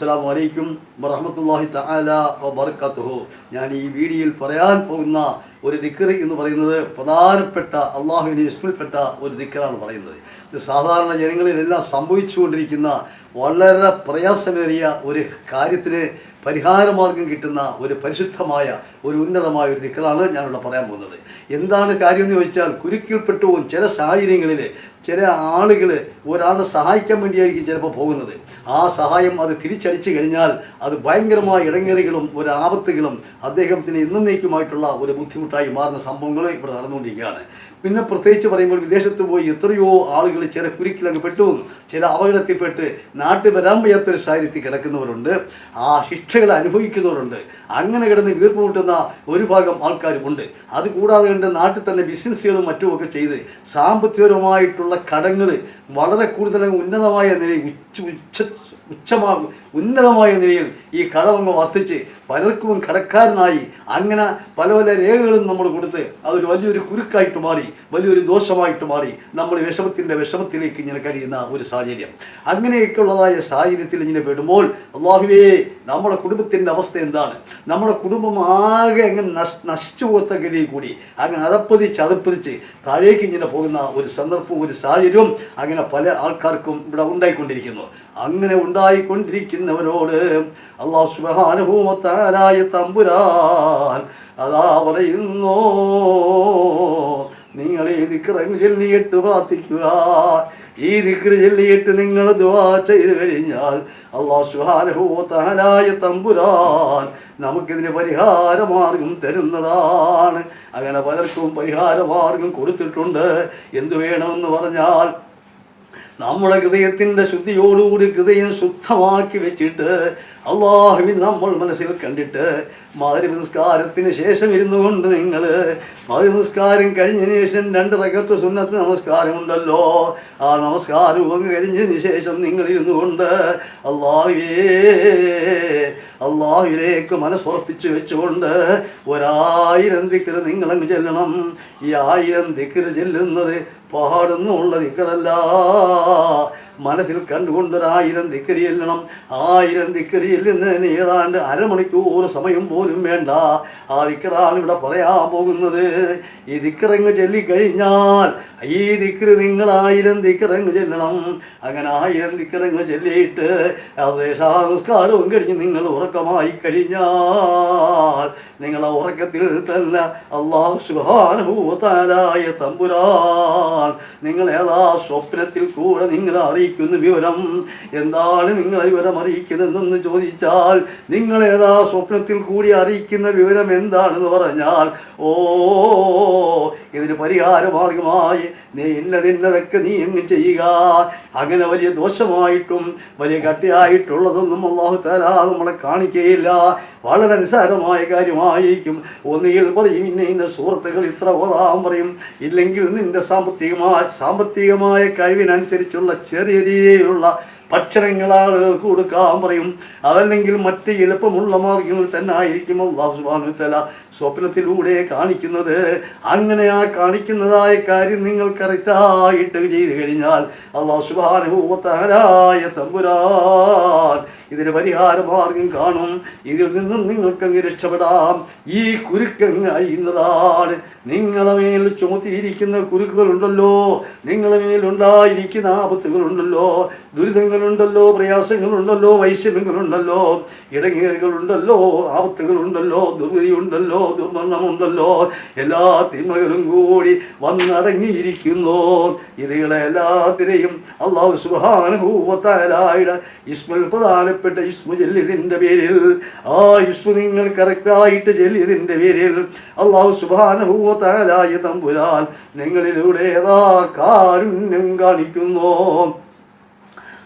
അസ്സാം വലൈക്കും വറഹമത്തല്ലാഹി തആല വബർക്കാത്തുഹു ഞാൻ ഈ വീഡിയോയിൽ പറയാൻ പോകുന്ന ഒരു ദിക്കർ എന്ന് പറയുന്നത് പ്രധാനപ്പെട്ട അള്ളാഹുവിന്റെ ഇസ്മിൽപ്പെട്ട ഒരു ദിക്കറാണ് പറയുന്നത്. ഇത് സാധാരണ ജനങ്ങളിലെല്ലാം സംഭവിച്ചുകൊണ്ടിരിക്കുന്ന വളരെ പ്രയാസമേറിയ ഒരു കാര്യത്തിന് പരിഹാരമാർഗം കിട്ടുന്ന ഒരു പരിശുദ്ധമായ ഒരു ഉന്നതമായ ഒരു ദിക്കറാണ് ഞാനിവിടെ പറയാൻ പോകുന്നത്. എന്താണ് കാര്യം എന്ന് ചോദിച്ചാൽ കുരുക്കിൽപ്പെട്ടു ചില സാഹചര്യങ്ങളിൽ ചില ആളുകൾ ഒരാളെ സഹായിക്കാൻ വേണ്ടിയായിരിക്കും ചിലപ്പോൾ പോകുന്നത്. ആ സഹായം അത് തിരിച്ചടിച്ചു കഴിഞ്ഞാൽ അത് ഭയങ്കരമായ ഇടങ്ങേറികളും ഒരു ആപത്തുകളും അദ്ദേഹത്തിന് എന്നേക്കുമായിട്ടുള്ള ഒരു ബുദ്ധിമുട്ടായി മാറുന്ന സംഭവങ്ങൾ ഇവിടെ നടന്നുകൊണ്ടിരിക്കുകയാണ്. പിന്നെ പ്രത്യേകിച്ച് പറയുമ്പോൾ വിദേശത്ത് പോയി എത്രയോ ആളുകൾ ചില കുരുക്കിലങ്ങ് പെട്ടുപോകുന്നു. ചില അപകടത്തിൽപ്പെട്ട് നാട്ടിൽ വരാൻ വയ്യാത്തൊരു സാഹചര്യത്തിൽ കിടക്കുന്നവരുണ്ട്. ആ ശിക്ഷകൾ അനുഭവിക്കുന്നവരുണ്ട്. അങ്ങനെ കിടന്ന് വീർപ്പ് മുട്ടുന്ന ഒരു ഭാഗം ആൾക്കാരുമുണ്ട്. അത് കൂടാതെ കണ്ട് നാട്ടിൽ തന്നെ ബിസിനസ്സുകളും മറ്റുമൊക്കെ ചെയ്ത് സാമ്പത്തികപരമായിട്ടുള്ള കടങ്ങൾ വളരെ കൂടുതൽ ഉന്നതമായ നിലയിൽ ഉച്ച ഉച്ച ഉച്ചമാകും ഉന്നതമായ നിലയിൽ ഈ കടമങ്ങ് വർദ്ധിച്ച് പലർക്കും കടക്കാരനായി അങ്ങനെ പല പല രേഖകളും നമ്മൾ കൊടുത്ത് അതൊരു വലിയൊരു കുരുക്കായിട്ട് മാറി വലിയൊരു ദോഷമായിട്ട് മാറി നമ്മൾ വിഷമത്തിന്റെ വിഷമത്തിലേക്ക് ഇങ്ങനെ കഴിയുന്ന ഒരു സാഹചര്യം. അങ്ങനെയൊക്കെയുള്ളതായ സാഹചര്യത്തിൽ ഇങ്ങനെ പെടുമ്പോൾ അള്ളാഹുവേ നമ്മുടെ കുടുംബത്തിന്റെ അവസ്ഥ എന്താണ്? നമ്മുടെ കുടുംബം ആകെ അങ്ങ് നശ് നശിച്ചു പോകത്ത ഗതിയിൽ കൂടി അങ്ങനെ അതപ്പതിച്ച് അതപ്പതിച്ച് താഴേക്ക് ഇങ്ങനെ പോകുന്ന ഒരു സന്ദർഭവും ഒരു സാഹചര്യവും അങ്ങനെ പല ആൾക്കാർക്കും ഇവിടെ ഉണ്ടായിക്കൊണ്ടിരിക്കുന്നു. അങ്ങനെ ഉണ്ടായിക്കൊണ്ടിരിക്കുന്നവരോട് അള്ളാഹു സുബാനുഭൂമത്താലായ തമ്പുരാൻ അതാ പറയുന്നു. നിങ്ങൾ ഈ ദിക്റങ്ങ് ചൊല്ലിയിട്ട് പ്രാർത്ഥിക്കുക. ഈ ദിക്റ് ചൊല്ലിയിട്ട് നിങ്ങൾ ദുവാ ചെയ്തു കഴിഞ്ഞാൽ അള്ളാഹു സുബാനുഭൂമത്താലായ തമ്പുരാൻ നമുക്കിതിന് പരിഹാരമാർഗം തരുന്നതാണ്. അങ്ങനെ പലർക്കും പരിഹാരമാർഗം കൊടുത്തിട്ടുണ്ട്. എന്തു വേണമെന്ന് പറഞ്ഞാൽ നമ്മുടെ ഹൃദയത്തിന്റെ ശുദ്ധിയോടുകൂടി ഹൃദയം ശുദ്ധമാക്കി വെച്ചിട്ട് അള്ളാഹുവിൻ നമ്മൾ മനസ്സിൽ കണ്ടിട്ട് മാതിരി നമസ്കാരത്തിന് ശേഷം ഇരുന്നു കൊണ്ട് നിങ്ങൾ മാതിരി നമസ്കാരം കഴിഞ്ഞതിന് ശേഷം രണ്ട് തകർത്ത് സുന്നത്ത് നമസ്കാരമുണ്ടല്ലോ. ആ നമസ്കാരവും കഴിഞ്ഞതിന് ശേഷം നിങ്ങൾ ഇരുന്നു കൊണ്ട് അള്ളാഹുവേ അള്ളാഹുവിലേക്ക് മനസ്സുറപ്പിച്ചു വെച്ചുകൊണ്ട് ഒരായിരം ദിക്കര് നിങ്ങളങ്ങ് ചെല്ലണം. ഈ ആയിരം ദിക്കര് ചെല്ലുന്നത് പാടുന്നുള്ള ദിക്കറല്ല മനസ്സിൽ കണ്ടുകൊണ്ട് ഒരായിരം ദിക്കരി ചെല്ലണം. ആയിരം ദിക്കരി ചെല്ലുന്നതിന് ഏതാണ്ട് അരമണിക്കൂർ സമയം പോലും വേണ്ട. ആ ദിക്കറാണ് ഇവിടെ പറയാൻ പോകുന്നത്. ഈ ദിക്കറങ്ങ് ചൊല്ലിക്കഴിഞ്ഞാൽ ഈ നിങ്ങൾ ആയിരം ദിക്കറങ്ങ് ചെല്ലണം. അങ്ങനെ ആയിരം ദിക്കറങ്ങ് ചൊല്ലിയിട്ട് ദേശാനുസ്കാരവും കഴിഞ്ഞ് നിങ്ങൾ ഉറക്കമായി കഴിഞ്ഞാൽ നിങ്ങളെ ഉറക്കത്തിൽ തന്നെ അള്ളാഹു സുഹാനുഭൂതാലായ തമ്പുരാൻ നിങ്ങളേതാ സ്വപ്നത്തിൽ കൂടെ നിങ്ങളെ അറിയിക്കുന്ന വിവരം? എന്താണ് നിങ്ങളെ വിവരം അറിയിക്കുന്നതെന്ന് ചോദിച്ചാൽ നിങ്ങളേതാ സ്വപ്നത്തിൽ കൂടി അറിയിക്കുന്ന വിവരം എന്താണെന്ന് പറഞ്ഞാൽ ഓ ഇതിന് പരിഹാരമാർഗമായി നീ ഇന്നതിന്നതൊക്കെ നീ എങ്ങ് ചെയ്യുക. അങ്ങനെ വലിയ ദോഷമായിട്ടും വലിയ കട്ടിയായിട്ടുള്ളതൊന്നും അള്ളാഹു തരാ നമ്മളെ കാണിക്കുകയില്ല വളരെ നിസ്സാരമായ കാര്യമായിരിക്കും. ഒന്നുകിൽ പറയും ഇന്ന ഇന്ന സുഹൃത്തുക്കൾ ഇത്ര ഓതാൻ പറയും. ഇല്ലെങ്കിൽ നിന്റെ സാമ്പത്തികമായ സാമ്പത്തികമായ കഴിവിനനുസരിച്ചുള്ള ചെറിയ രീതിയിലുള്ള ഭക്ഷണങ്ങൾ ആളുകൾക്ക് കൊടുക്കാൻ പറയും. അതല്ലെങ്കിൽ മറ്റ് എളുപ്പമുള്ള മാർഗങ്ങൾ തന്നെ ആയിരിക്കും അള്ളാഹു സുബാനു തല സ്വപ്നത്തിലൂടെ കാണിക്കുന്നത്. അങ്ങനെ ആ കാണിക്കുന്നതായ കാര്യം നിങ്ങൾ കറക്റ്റായിട്ട് ചെയ്തു കഴിഞ്ഞാൽ അള്ളാഹു സുബാനുഭൂത്തഹരായ തമ്പുരാൻ ഇതിന് പരിഹാര മാർഗം കാണും. ഇതിൽ നിന്നും നിങ്ങൾക്കങ്ങ് രക്ഷപ്പെടാം. ഈ കുരുക്കങ്ങ് അഴിയുന്നതാണ്. നിങ്ങളുടെ മേൽ ചുമത്തിയിരിക്കുന്ന കുരുക്കുകളുണ്ടല്ലോ. നിങ്ങളുടെ മേലുണ്ടായിരിക്കുന്ന ആപത്തുകളുണ്ടല്ലോ. ദുരിതങ്ങളുണ്ടല്ലോ. പ്രയാസങ്ങളുണ്ടല്ലോ. വൈഷമ്യങ്ങളുണ്ടല്ലോ. ഇടങ്ങേറുകളുണ്ടല്ലോ. ആപത്തുകളുണ്ടല്ലോ. ദുർഗതിയുണ്ടല്ലോ ദുർമരണമുണ്ടല്ലോ. എല്ലാ തിന്മകളും കൂടി വന്നടങ്ങിയിരിക്കുന്നു. ഇതുകളെ എല്ലാത്തിനെയും അള്ളാഹു സുഹാനുഭൂവത്താലായുടെ ഇസ്മൽ പ്രധാനപ്പെട്ട യുഷ്മു ചെല്ലിയതിന്റെ പേരിൽ. ആ യുഷ്മു നിങ്ങൾ കറക്റ്റായിട്ട് ചെല്ലിയതിന്റെ പേരിൽ. അള്ളാഹു സുബാനുഭൂവത്താലായ തമ്പുരാൻ നിങ്ങളിലൂടെ ഏതാ കാരുണ്യം കാണിക്കുന്നു.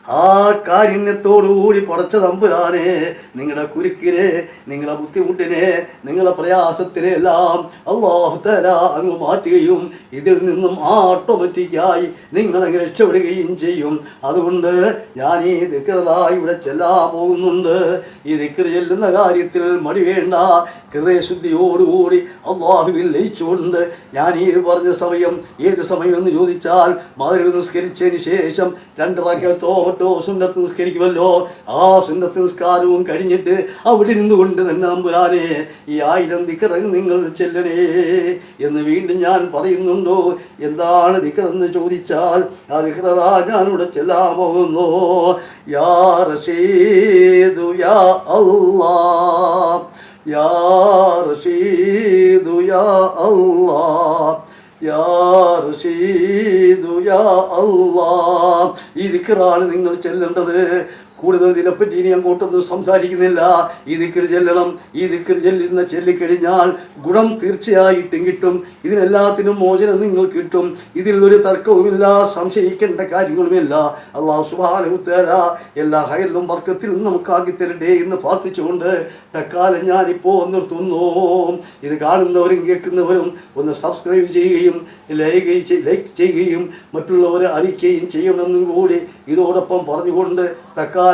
ആ കാരുണ്യത്തോടുകൂടി പടച്ച തമ്പുരാനെ നിങ്ങളുടെ കുരുക്കിനെ നിങ്ങളുടെ ബുദ്ധിമുട്ടിനെ നിങ്ങളുടെ പ്രയാസത്തിനെ എല്ലാം അള്ളാഹു തല അങ്ങ് മാറ്റുകയും ഇതിൽ നിന്നും ഓട്ടോമാറ്റിക്കായി നിങ്ങളങ്ങ് രക്ഷപ്പെടുകയും ചെയ്യും. അതുകൊണ്ട് ഞാൻ ഈ ദിക്കറതായി ഇവിടെ ചെല്ലാൻ പോകുന്നുണ്ട്. ഈ ദിക്കറ് ചെല്ലുന്ന കാര്യത്തിൽ മടി വേണ്ട. ഹൃദയശുദ്ധിയോടുകൂടി അള്ളാഹുവിൽ ലയിച്ചുകൊണ്ട് ഞാൻ ഈ പറഞ്ഞ സമയം ഏത് സമയം എന്ന് ചോദിച്ചാൽ മകരവ് നിസ്കരിച്ചതിന് ശേഷം രണ്ട് റക്കത്തോ മറ്റോ സുന്നത്ത് നിസ്കരിക്കുമല്ലോ. ആ സുന്നത്ത് നിസ്കാരവും കഴിഞ്ഞിട്ട് അവിടെ ഇരുന്നുകൊണ്ട് തന്നെ നമ്പുരാനെ ഈ ആയിരം ദിക്കറങ്ങ് നിങ്ങൾ ചെല്ലണേ എന്ന് വീണ്ടും ഞാൻ പറയുന്നുണ്ടോ? എന്താണ് ദിക്കറെന്ന് ചോദിച്ചാൽ ആ ദിക്കറതാ ഞാനിവിടെ ചെല്ലാൻ പോകുന്നു യാ റഷീദു യാ അള്ളാ യാ റഷീദു യാ റഷീദു യാ അല്ലാ ഈ ദിക്കറാണ് നിങ്ങൾ ചെല്ലേണ്ടത്. കൂടുതൽ ഇതിനെപ്പറ്റി ഇനി അങ്ങോട്ടൊന്നും സംസാരിക്കുന്നില്ല. ഈ ദിക്കർ ചെല്ലണം ഈ ദിക്കർ ചെല്ലുന്ന ചൊല്ലിക്കഴിഞ്ഞാൽ ഗുണം തീർച്ചയായിട്ടും കിട്ടും. ഇതിനെല്ലാത്തിനും മോചനം നിങ്ങൾ കിട്ടും. ഇതിൽ ഒരു തർക്കവുമില്ല സംശയിക്കേണ്ട കാര്യങ്ങളുമില്ല. അള്ളാഹു സുബാനുത്തര എല്ലാ ഹയലും വർക്കത്തിലും നമുക്കാക്കി തരട്ടെ എന്ന് പ്രാർത്ഥിച്ചുകൊണ്ട് തക്കാലം ഞാനിപ്പോൾ നിർത്തുന്നു. ഇത് കാണുന്നവരും കേൾക്കുന്നവരും ഒന്ന് സബ്സ്ക്രൈബ് ചെയ്യുകയും ലൈക്ക് ചെയ്യുകയും മറ്റുള്ളവരെ അറിയിക്കുകയും ചെയ്യണമെന്നും കൂടി ഇതോടൊപ്പം പറഞ്ഞുകൊണ്ട് തക്കാലം